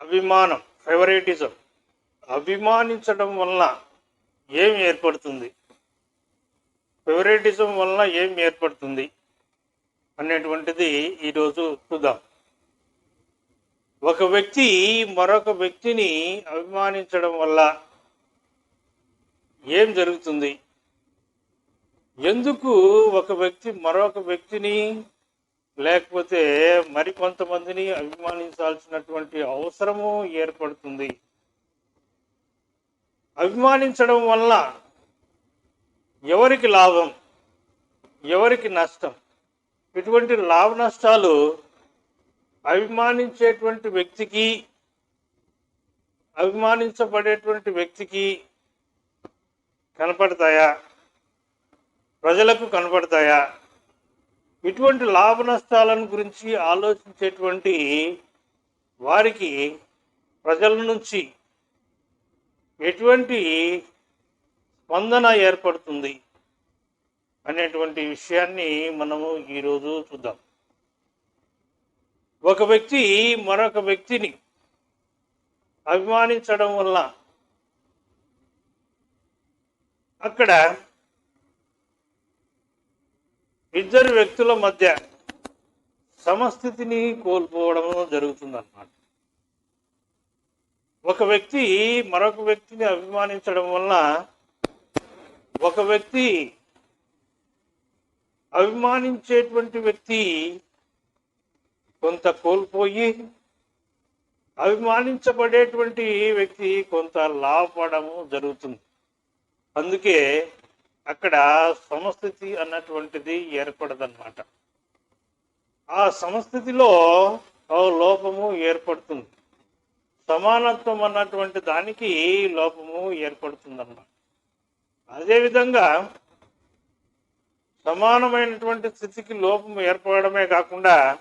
అభిమానం ఫేవరెటిజం అభిమానించడం వలన ఏం ఏర్పడుతుంది? ఫేవరెటిజం వలన ఏం ఏర్పడుతుంది అనేటువంటిది ఈరోజు చూద్దాం. ఒక వ్యక్తి మరొక వ్యక్తిని అభిమానించడం వల్ల ఏం జరుగుతుంది? ఎందుకు ఒక వ్యక్తి మరొక వ్యక్తిని లేకపోతే మరి కొంతమందిని అభిమానించాల్సినటువంటి అవసరము ఏర్పడుతుంది. అభిమానించడం వల్ల ఎవరికి లాభం ఎవరికి నష్టం? ఇటువంటి లాభ నష్టాలు అభిమానించేటువంటి వ్యక్తికి అభిమానించబడేటువంటి వ్యక్తికి కనపడతాయా? ప్రజలకు కనపడతాయా? ఇటువంటి లాభ నష్టాలను గురించి ఆలోచించేటువంటి వారికి ప్రజల నుంచి ఎటువంటి స్పందన ఏర్పడుతుంది అనేటువంటి విషయాన్ని మనము ఈరోజు చూద్దాం. ఒక వ్యక్తి మరొక వ్యక్తిని అభిమానించడం వల్ల అక్కడ ఇద్దరు వ్యక్తుల మధ్య సమస్థితిని కోల్పోవడం జరుగుతుందన్నమాట. ఒక వ్యక్తి మరొక వ్యక్తిని అభిమానించడం వల్ల ఒక వ్యక్తి అభిమానించేటువంటి వ్యక్తి కొంత కోల్పోయి అభిమానించబడేటువంటి వ్యక్తి కొంత లాభపడము జరుగుతుంది. అందుకే అక్కడ సమస్థితి అన్నటువంటిది ఏర్పడదన్నమాట. ఆ సమస్థితిలో లోపము ఏర్పడుతుంది. సమానత్వం అన్నటువంటి దానికి లోపము ఏర్పడుతుందన్నమాట. అదేవిధంగా సమానమైనటువంటి స్థితికి లోపం ఏర్పడమే కాకుండా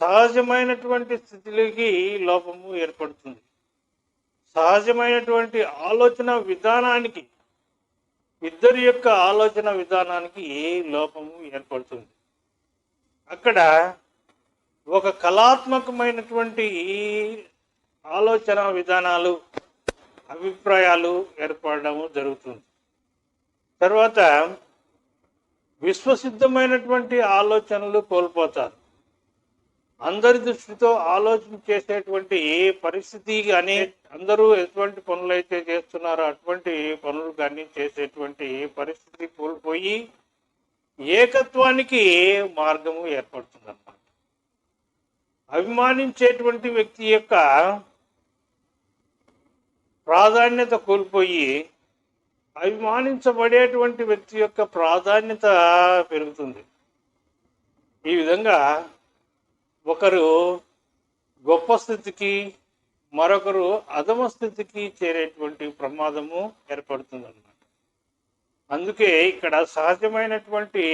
సహజమైనటువంటి స్థితిలోకి లోపము ఏర్పడుతుంది. సహజమైనటువంటి ఆలోచన విధానానికి ఇద్దరి యొక్క ఆలోచన విధానానికి లోపము ఏర్పడుతుంది? అక్కడ ఒక కళాత్మకమైనటువంటి ఆలోచన విధానాలు అభిప్రాయాలు ఏర్పడము జరుగుతుంది. తర్వాత విశ్వసిద్ధమైనటువంటి ఆలోచనలు కోల్పోతారు. అందరి దృష్టితో ఆలోచన చేసేటువంటి పరిస్థితి కానీ అందరూ ఎటువంటి పనులు అయితే చేస్తున్నారో అటువంటి పనులు కానీ చేసేటువంటి పరిస్థితి కోల్పోయి ఏకత్వానికి మార్గము ఏర్పడుతుంది అన్నమాట అభిమానించేటువంటి వ్యక్తి యొక్క ప్రాధాన్యత కోల్పోయి అభిమానించబడేటువంటి వ్యక్తి యొక్క ప్రాధాన్యత పెరుగుతుంది. ఈ విధంగా ఒకరు గొప్ప స్థితికి మరొకరు అధమ స్థితికి చేరేటువంటి ప్రమాదము ఏర్పడుతుంది అన్నమాట అందుకే ఇక్కడ సహజమైనటువంటి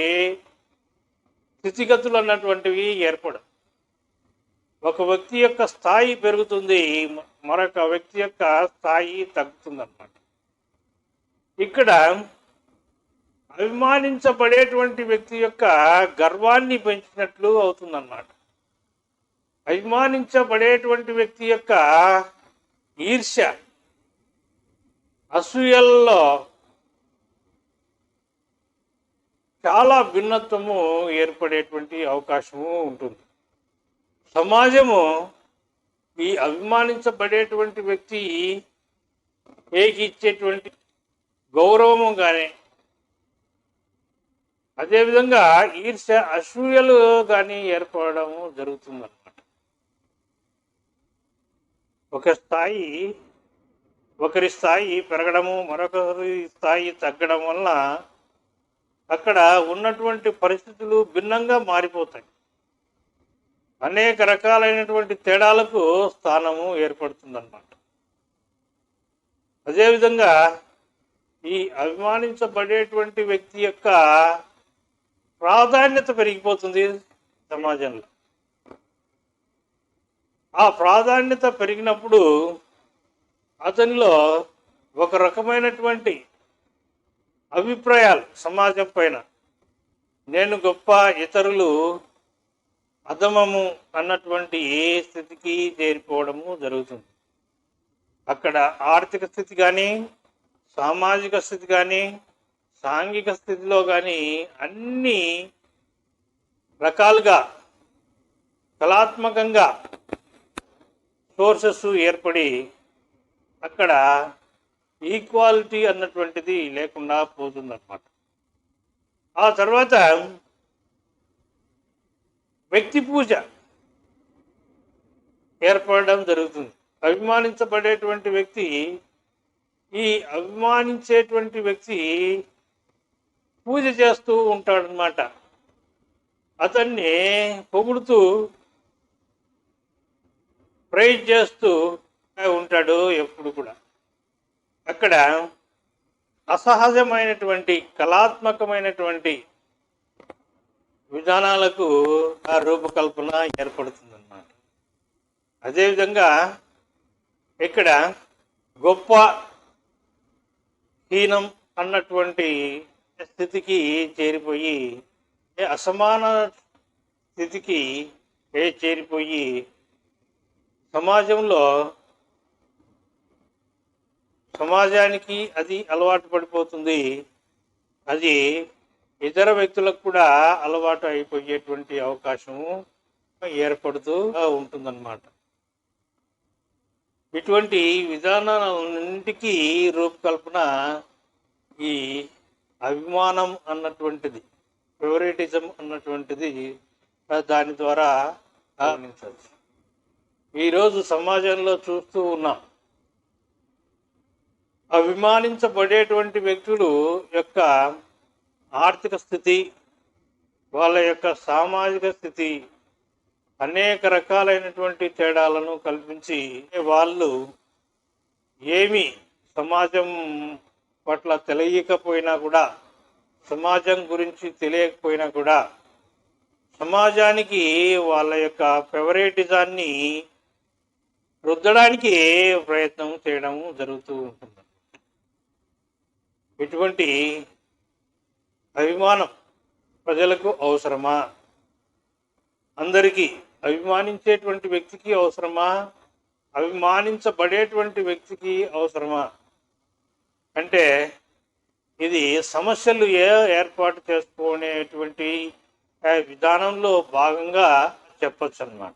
స్థితిగతులు అన్నటువంటివి ఏర్పడవు. ఒక వ్యక్తి యొక్క స్థాయి పెరుగుతుంది మరొక వ్యక్తి యొక్క స్థాయి తగ్గుతుందన్నమాట. ఇక్కడ అభిమానించబడేటువంటి వ్యక్తి యొక్క గర్వాన్ని పెంచినట్లు అవుతుందన్నమాట. అభిమానించబడేటువంటి వ్యక్తి యొక్క ఈర్ష్య అసూయల్లో చాలా భిన్నత్వము ఏర్పడేటువంటి అవకాశము ఉంటుంది. సమాజము ఈ అభిమానించబడేటువంటి వ్యక్తి ఏకి ఇచ్చేటువంటి గౌరవము కానీ అదేవిధంగా ఈర్ష్య అసూయలు కానీ ఏర్పడము జరుగుతుందన్నమాట. ఒక స్థాయి ఒకరి స్థాయి పెరగడము మరొకరి స్థాయి తగ్గడం వల్ల అక్కడ ఉన్నటువంటి పరిస్థితులు భిన్నంగా మారిపోతాయి. అనేక రకాలైనటువంటి తేడాలకు స్థానము ఏర్పడుతుందన్నమాట. అదేవిధంగా ఈ అభిమానించబడేటువంటి వ్యక్తి యొక్క ప్రాధాన్యత పెరిగిపోతుంది సమాజంలో. ఆ ప్రాధాన్యత పెరిగినప్పుడు అతనిలో ఒక రకమైనటువంటి అభిప్రాయాలు సమాజం పైన. నేను గొప్ప ఇతరులు అధమము అన్నటువంటి ఏ స్థితికి చేరిపోవడము జరుగుతుంది. అక్కడ ఆర్థిక స్థితి కానీ సామాజిక స్థితి కానీ సాంఘిక స్థితిలో కానీ అన్ని రకాలుగా కళాత్మకంగా సోర్సెస్ ఏర్పడి అక్కడ ఈక్వాలిటీ అన్నటువంటిది లేకుండా పోతుందన్నమాట. ఆ తర్వాత వ్యక్తి పూజ ఏర్పడడం జరుగుతుంది. అభిమానించబడేటువంటి వ్యక్తి ఈ అభిమానించేటువంటి వ్యక్తి పూజ చేస్తూ ఉంటాడనమాట అతన్ని పొగుడుతూ ప్రైజ్ చేస్తూ ఉంటాడు ఎప్పుడు కూడా. అక్కడ అసహజమైనటువంటి కళాత్మకమైనటువంటి విధానాలకు ఆ రూపకల్పన ఏర్పడుతుందన్నమాట. అదేవిధంగా ఇక్కడ గొప్ప హీనం అన్నటువంటి స్థితికి చేరిపోయి ఏ అసమాన స్థితికి ఏ చేరిపోయి సమాజంలో సమాజానికి అది అలవాటు పడిపోతుంది. అది ఇతర వ్యక్తులకు కూడా అలవాటు అయిపోయేటువంటి అవకాశం ఏర్పడుతూ ఉంటుందన్నమాట. ఇటువంటి విధానాలన్నింటికీ రూపకల్పన ఈ అభిమానం అన్నటువంటిది ఫేవరెటిజం అన్నటువంటిది దాని ద్వారా గమనించవచ్చు. ఈరోజు సమాజంలో చూస్తూ ఉన్నాం. అభిమానించబడేటువంటి వ్యక్తులు యొక్క ఆర్థిక స్థితి వాళ్ళ యొక్క సామాజిక స్థితి అనేక రకాలైనటువంటి తేడాలను కల్పించి వాళ్ళు ఏమి సమాజం పట్ల తెలియకపోయినా కూడా సమాజం గురించి తెలియకపోయినా కూడా సమాజానికి వాళ్ళ యొక్క ఫేవరెటిజాన్ని రుద్దడానికి ప్రయత్నం చేయడం జరుగుతూ ఉంటుంది. ఇటువంటి అభిమానం ప్రజలకు అవసరమా? అందరికీ అభిమానించేటువంటి వ్యక్తికి అవసరమా? అభిమానించబడేటువంటి వ్యక్తికి అవసరమా? అంటే ఇది సమస్యలు ఏ ఏర్పాటు చేసుకునేటువంటి విధానంలో భాగంగా చెప్పచ్చు అన్నమాట